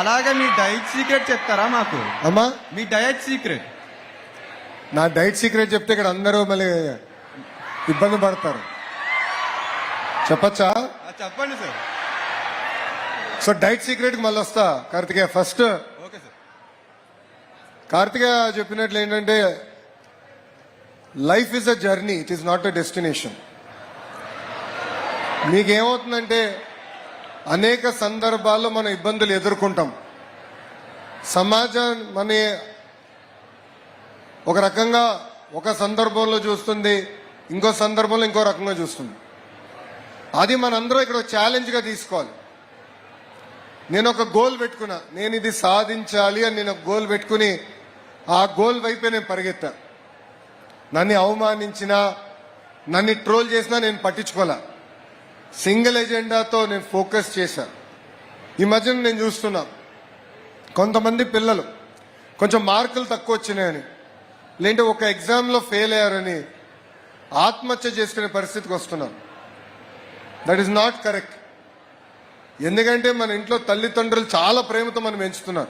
అలాగే మీ diet secret చెప్తారా మాకు? అమ్మా? మీ డయట్ సీక్రెట్. నా డైట్ సీక్రెట్ చెప్తే ఇక్కడ అందరూ మళ్ళీ ఇబ్బంది పడతారు. చెప్పచ్చా? చెప్పండి సార్. సో డైట్ సీక్రెట్కి మళ్ళీ వస్తా Karthikeya. First okay sir. Karthikeya చెప్పినట్లు ఏంటంటే life is a journey it is not a destination. మీకేమవుతుందంటే అనేక సందర్భాల్లో మనం ఇబ్బందులు ఎదుర్కొంటాం. సమాజం మన ఒక రకంగా ఒక సందర్భంలో చూస్తుంది ఇంకో సందర్భంలో ఇంకో రకంగా చూస్తుంది. అది మనందరం ఇక్కడ ఛాలెంజ్గా తీసుకోవాలి. నేను ఒక గోల్ పెట్టుకున్నా నేను ఇది సాధించాలి అని నేను ఒక గోల్ పెట్టుకుని ఆ గోల్ వైపే నేను పరిగెత్తా. నన్ను అవమానించినా నన్ను ట్రోల్ చేసినా నేను పట్టించుకోలే. సింగిల్ ఎజెండాతో నేను ఫోకస్ చేశాను. ఈ మధ్యన నేను చూస్తున్నా కొంతమంది పిల్లలు కొంచెం మార్కులు తక్కువ వచ్చినాయని లేదంటే ఒక ఎగ్జామ్లో ఫెయిల్ అయ్యారని ఆత్మహత్య చేసుకునే పరిస్థితికి వస్తున్నారు దట్ ఈస్ నాట్ కరెక్ట్ ఎందుకంటే మన ఇంట్లో తల్లిదండ్రులు చాలా ప్రేమతో మనం పెంచుతున్నారు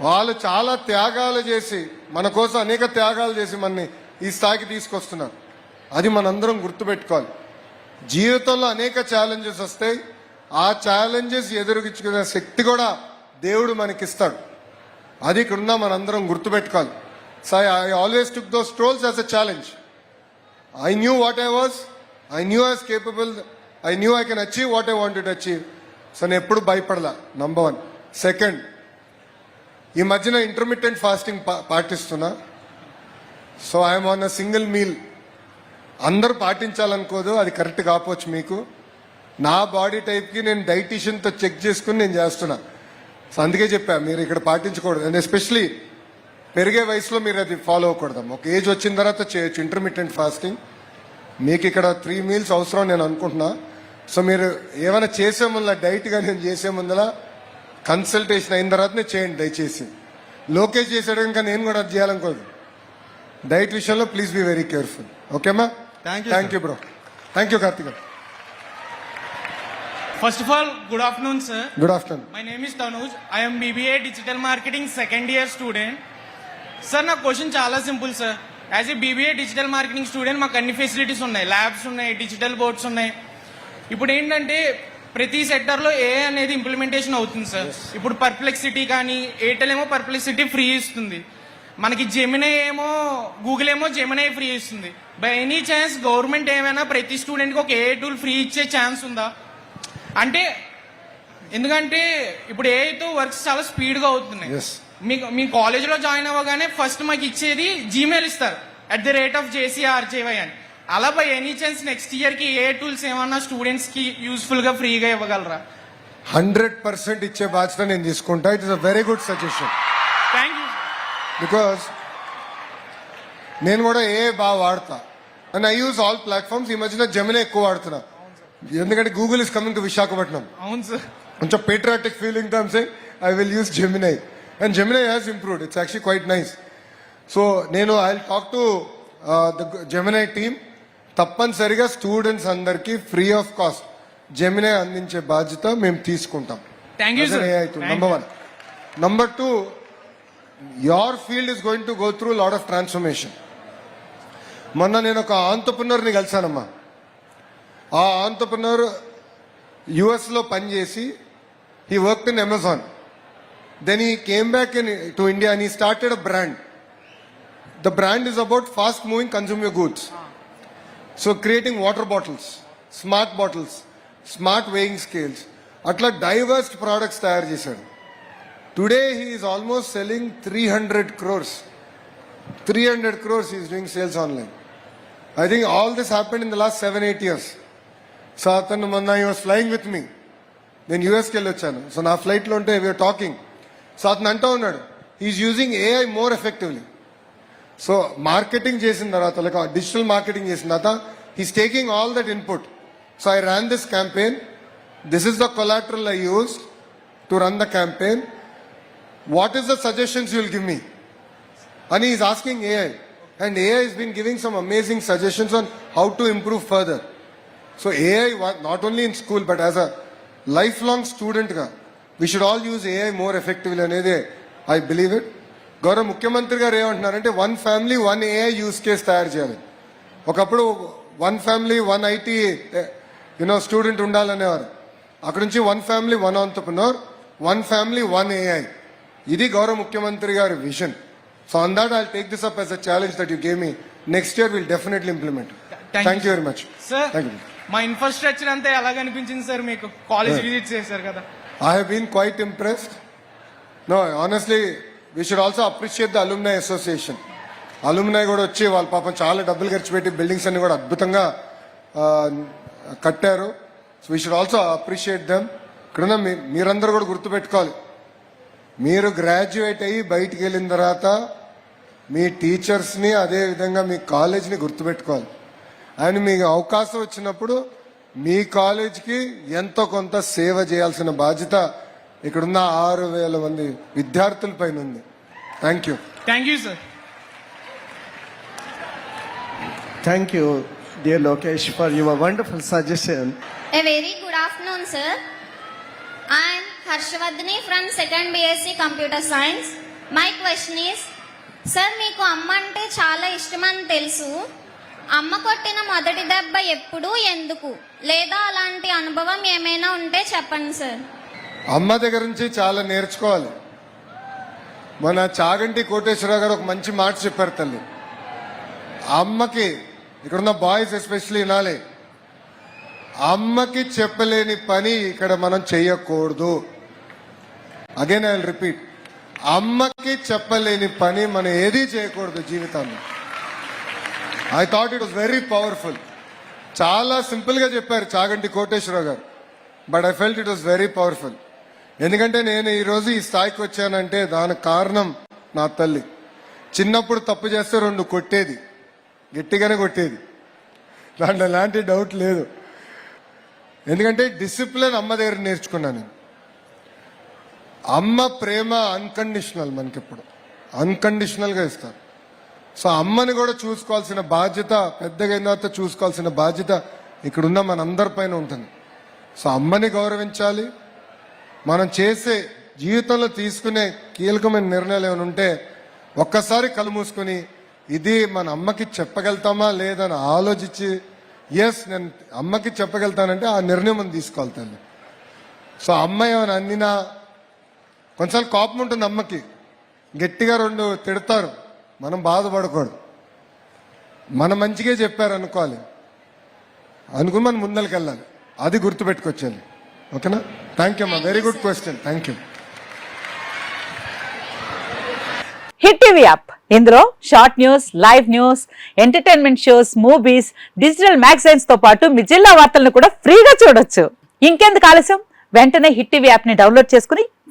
వాళ్ళు చాలా త్యాగాలు చేసి మన కోసం అనేక త్యాగాలు చేసి మనని ఈ స్థాయికి తీసుకొస్తున్నారు. అది మనందరం గుర్తుపెట్టుకోవాలి. జీవితంలో అనేక ఛాలెంజెస్ వస్తాయి. ఆ ఛాలెంజెస్ ఎదురుగించుకునే శక్తి కూడా దేవుడు మనకిస్తాడు. అది ఇక్కడున్న మనందరం గుర్తుపెట్టుకోవాలి. So I always took those trolls as a challenge I knew what I was I knew as capable I knew I can achieve what I wanted achieve so నేను ఎప్పుడు భయపడలా. నంబర్ వన్ సెకండ్ ఈ మధ్యన intermediate fasting పాటిస్తున్నా. So I'm on a single meal అందరూ పాటించాలనుకోదు అది correct కాకపోవచ్చు మీకు. నా బాడీ టైప్కి నేను డైటీషియన్తో చెక్ చేసుకుని నేను చేస్తున్నా. సో అందుకే చెప్పా మీరు ఇక్కడ పాటించకూడదు. అండ్ ఎస్పెషలీ పెరిగే వయసులో మీరు అది ఫాలో అవ్వకూడదు. ఒక ఏజ్ వచ్చిన తర్వాత చేయొచ్చు ఇంటర్మీడియట్ ఫాస్టింగ్ మీకు ఇక్కడ త్రీ మీల్స్ అవసరం నేను అనుకుంటున్నా. సో మీరు ఏమైనా చేసే ముందులా డైట్గా నేను చేసే ముందులా కన్సల్టేషన్ అయిన తర్వాతనే చేయండి దయచేసి. లోకేష్ చేసాడు ఇంకా నేను కూడా అది చేయాలనుకోదు డైట్ విషయంలో please be very careful ఓకేమా? Thank. You bro thank you Karthik First of all, good afternoon, sir. Good afternoon My name is Tanuj. I am BBA Digital Marketing second year student. Sir నా question చాలా simple sir as a BBA digital marketing student మాకు అన్ని facilities ఉన్నాయి. Labs ఉన్నాయి digital boards ఉన్నాయి. ఇప్పుడు ఏంటంటే ప్రతి సెక్టర్లో ఏ అనేది ఇంప్లిమెంటేషన్ అవుతుంది సార్ ఇప్పుడు పర్ప్లెక్సిటీ కానీ ఎయిర్టెల్ ఏమో పర్ప్లెక్సిటీ ఫ్రీ ఇస్తుంది. మనకి జెమినై ఏమో గూగుల్ ఏమో జెమినై ఫ్రీ ఇస్తుంది. బై ఎనీ ఛాన్స్ గవర్నమెంట్ ఏమైనా ప్రతి స్టూడెంట్కి ఒక ఏ టూల్ ఫ్రీ ఇచ్చే ఛాన్స్ ఉందా? అంటే ఎందుకంటే ఇప్పుడు ఏఐతో వర్క్స్ చాలా స్పీడ్గా అవుతున్నాయి. మీకు మీ కాలేజ్లో జాయిన్ అవ్వగానే ఫస్ట్ మాకు ఇచ్చేది జీమెయిల్ ఇస్తారు. At the rate of JCRJY అని. అలా బై ఎనీ ఛాన్స్ నెక్స్ట్ ఇయర్కి ఏ టూల్స్ ఏమన్నా స్టూడెంట్స్కి యూస్ఫుల్గా ఫ్రీగా ఇవ్వగలరా? హండ్రెడ్ పర్సెంట్ ఇచ్చే బాధ్యత నేను తీసుకుంటా. It is a very good suggestion thank you because నేను కూడా ఏ బాగా వాడతా. And I use all platforms ఈ మధ్యన జమిన ఎక్కువ వాడుతున్నా. ఎందుకంటే Google is coming to Visakhapatnam అవును సార్. కొంచెం పేట్రాటిక్ ఫీలింగ్తో saying I will use Gemini and Gemini has improved it's actually quite nice so నేను I talk to the Gemini team తప్పనిసరిగా స్టూడెంట్స్ అందరికీ ఫ్రీ ఆఫ్ కాస్ట్ జెమినై అందించే బాధ్యత మేము తీసుకుంటాం. Thank you sir number one number two your field is going to go through lot of transformation మొన్న నేను ఒక ఆంటర్ప్రినర్ని కలిశానమ్మా. ఆ ఆంటర్ప్రినర్ యుఎస్లో పనిచేసి he work in Amazon then he came back in to India and he started a brand the brand is about fast moving consumer goods so creating water bottles smart bottles smart weighing scales అట్లా diverse products తయారు చేశాడు. Today he's almost selling three hundred crores three hundred crores is doing sales online I think all this happen in the last seven eight years so అతను మొన్న I was flying with me నేను యూఎస్కి వెళ్ళి వచ్చాను so నా ఫ్లైట్లో ఉంటే we are talking so అతను అంటూ ఉన్నాడు is using AI more effectively so marketing చేసిన తర్వాత లైక్ డిజిటల్ మార్కెటింగ్ చేసిన తర్వాత he's taking all that input so I run this campaign this is the collateral I use to run the campaign what is the suggestions you'll give me అని is asking AI And AI has been giving some amazing suggestions on how to improve further. So AI, wa- not only in school, but as a lifelong student, ga, we should all use AI more effective అనేది I believe it గౌరవ ముఖ్యమంత్రి గారు ఏమంటున్నారంటే one family one AI use case తయారు చేయాలి. ఒకప్పుడు one family one IT you know student ఉండాలనేవారు. అక్కడ నుంచి one family one entrepreneur one family one AI ఇది గౌరవ ముఖ్యమంత్రి గారి vision so on that I take this up as a challenge that you gave me next year will definitely implement Thank thank you very much sir thank you మా infrastructure అంతా ఎలా కనిపించింది sir మీకు? College visit చేశారు కదా. I have been quite impressed. No, honestly, we should also appreciate the alumni association. అలుమినాయ్ కూడా వచ్చి వాళ్ళ పాపం చాలా డబ్బులు ఖర్చు పెట్టి బిల్డింగ్స్ అన్ని కూడా అద్భుతంగా ఆ, కట్టారు. So we should also appreciate them ఇక్కడున్న మీ- మీరందరూ కూడా గుర్తుపెట్టుకోవాలి. మీరు గ్రాడ్యుయేట్ అయ్యి బయటికి వెళ్ళిన తర్వాత మీ టీచర్స్ని అదే విధంగా మీ కాలేజ్ని గుర్తుపెట్టుకోవాలి అండ్ మీకు అవకాశం వచ్చినప్పుడు మీ కాలేజ్కి ఎంతో కొంత సేవ చేయాల్సిన బాధ్యత ఇక్కడున్న ఆరు వేల మంది విద్యార్థుల పైన ఉంది thank you thank you sir Thank you, dear Lokesh, for your wonderful suggestion. A very good afternoon, sir. I Harshavardhini from second second computer science my question is sir మీకు అమ్మ అంటే చాలా ఇష్టమని తెలుసు. అమ్మ కొట్టిన మొదటి దెబ్బ ఎప్పుడు ఎందుకు? లేదా అలాంటి అనుభవం ఏమైనా ఉంటే చెప్పండి సార్ అమ్మ దగ్గర నుంచి చాలా నేర్చుకోవాలి. మన చాగంటి కోటేశ్వరరావు గారు ఒక మంచి మాట చెప్పారు తల్లి. అమ్మకి ఇక్కడున్న బాయ్స్ ఎస్పెషల్లీ వినాలి. అమ్మకి చెప్పలేని పని ఇక్కడ మనం చేయకూడదు. అగైన్ ఐ రిపీట్ అమ్మకి చెప్పలేని పని మనం ఏది చేయకూడదు జీవితాన్ని. I thought it was very powerful చాలా సింపుల్గా చెప్పారు చాగంటి కోటేశ్వరరావు గారు. But I felt it was very powerful ఎందుకంటే నేను ఈ రోజు ఈ స్థాయికి వచ్చానంటే దానికి కారణం నా తల్లి. చిన్నప్పుడు తప్పు చేస్తే రెండు కొట్టేది. గట్టిగానే కొట్టేది. దాంట్లో ఎలాంటి డౌట్ లేదు. ఎందుకంటే డిసిప్లిన్ అమ్మ దగ్గర నేర్చుకున్నాను నేను. అమ్మ ప్రేమ అన్కండిషనల్ మనకిప్పుడు. అన్కండిషనల్గా ఇస్తారు. సో అమ్మని కూడా చూసుకోవాల్సిన బాధ్యత పెద్దగా అయిన తర్వాత చూసుకోవాల్సిన బాధ్యత ఇక్కడున్న మనందరి పైన ఉంటుంది. సో అమ్మని గౌరవించాలి. మనం చేసే జీవితంలో తీసుకునే కీలకమైన నిర్ణయాలు ఏమైనా ఉంటే ఒక్కసారి కళ్ళు మూసుకొని ఇది మన అమ్మకి చెప్పగలుగుతామా లేదని ఆలోచించి ఎస్ నేను అమ్మకి చెప్పగలుగుతానంటే ఆ నిర్ణయం మనం తీసుకోవాలి తల్లి. సో అమ్మ ఏమైనా అందినా కొంచెం కోపం ఉంటుంది అమ్మకి. గట్టిగా రెండు తిడతారు. మనం బాధపడకూడదు. మన మంచిగా చెప్పారు అనుకోవాలి. అనుకుని మనం ముందరికి వెళ్ళాలి. అది గుర్తుపెట్టుకొచ్చాలి ఓకేనా? థ్యాంక్ యూ అమ్మా very good question thank you hit TV app. ఇందులో short news live news entertainment shows movies digital మ్యాగజైన్స్తో పాటు మీ జిల్లా వార్తలను కూడా ఫ్రీగా చూడొచ్చు. ఇంకెందుకు ఆలస్యం? వెంటనే హిట్ టీవీ యాప్ని డౌన్లోడ్ చేసుకుని